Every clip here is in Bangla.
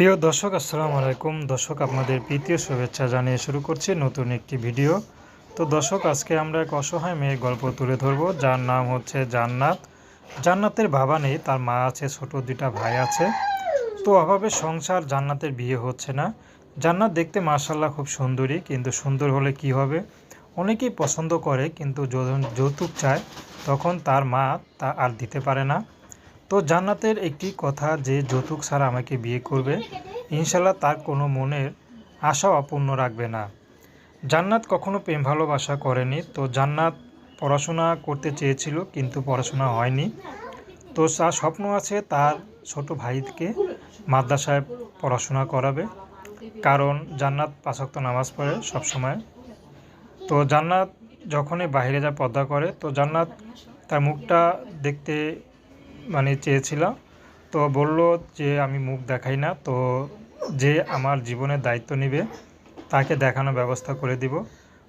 প্রিয় দর্শক, আসসালামু আলাইকুম। দর্শক, আপনাদের প্রীতীয় শুভেচ্ছা জানিয়ে শুরু করছি নতুন একটি ভিডিও। তো দর্শক, আজকে আমরা এক অসহায় মেয়ের গল্প তুলে ধরবো। যার নাম হচ্ছে জান্নাত। জান্নাতের বাবা নেই, তার মা আছে, ছোট দুইটা ভাই আছে। তো অভাবে সংসার, জান্নাতের বিয়ে হচ্ছে না। জান্নাত দেখতে মার্শাল্লাহ খুব সুন্দরী, কিন্তু সুন্দর হলে কি হবে? অনেকেই পছন্দ করে, কিন্তু যখন যৌতুক চায়, তখন তার মা তা আর দিতে পারে না। তো জান্নাতের একটি কথা যে যৌতুক ছাড়া আমাকে বিয়ে করবে, ইনশাল্লাহ তার কোনো মনের আশা অপূর্ণ রাখবে না। জান্নাত কখনো প্রেম ভালোবাসা করেনি, তো জান্নাত পড়াশোনা করতে চেয়েছিল কিন্তু পড়াশোনা হয়নি। তো তার স্বপ্ন আছে তার ছোট ভাইকে মাদ্রাসায় পড়াশোনা করাবে, কারণ জান্নাত পাঁচক্ত নামাজ পড়ে সবসময়। তো জান্নাত যখনই বাইরে যা পর্দা করে, তো জান্নাত তার মুখটা দেখতে মানে চেয়েছিলাম। তো বলল যে আমি মুখ দেখাই না, তো যে আমার জীবনের দায়িত্ব নেবে তাকে দেখানোর ব্যবস্থা করে দিব।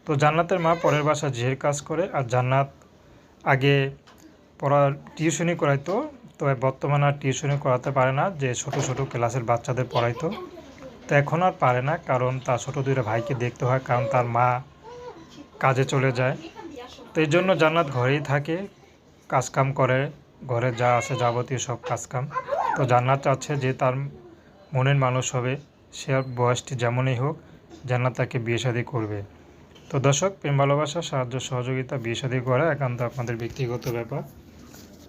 তো জান্নাতের মা পরের বাসা জেহের কাজ করে আর জান্নাত আগে পড়া টিউশনি করাইতো তো বর্তমানে আর টিউশনি করাতে পারে না, যে ছোট ছোট ক্লাসের বাচ্চাদের পড়াইতো। তো এখন আর পারে না, কারণ তার ছোটো দুইটা ভাইকে দেখতে হয়, কারণ তার মা কাজে চলে যায়। তো এই জন্য জান্নাত ঘরেই থাকে, কাজকাম করে ঘরে যা আছে যাবতীয় সব কাজকাম। তো জান্নাত চাচ্ছে যে তার মনের মানুষ হবে, সে বয়সটি যেমনই হোক, জান্নাত তাকে বিয়ে শাদী করবে। তো দর্শক, প্রেম, ভালোবাসা, সাহায্য, সহযোগিতা, বিয়ে শাদী করা একান্ত আপনাদের ব্যক্তিগত ব্যাপার।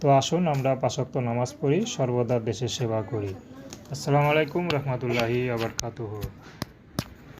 তো আসুন আমরা পাশক্ত নামাজ পড়ি, সর্বদা দেশের সেবা করি। আসসালামু আলাইকুম রহমতুল্লাহি আবরকাতুহ।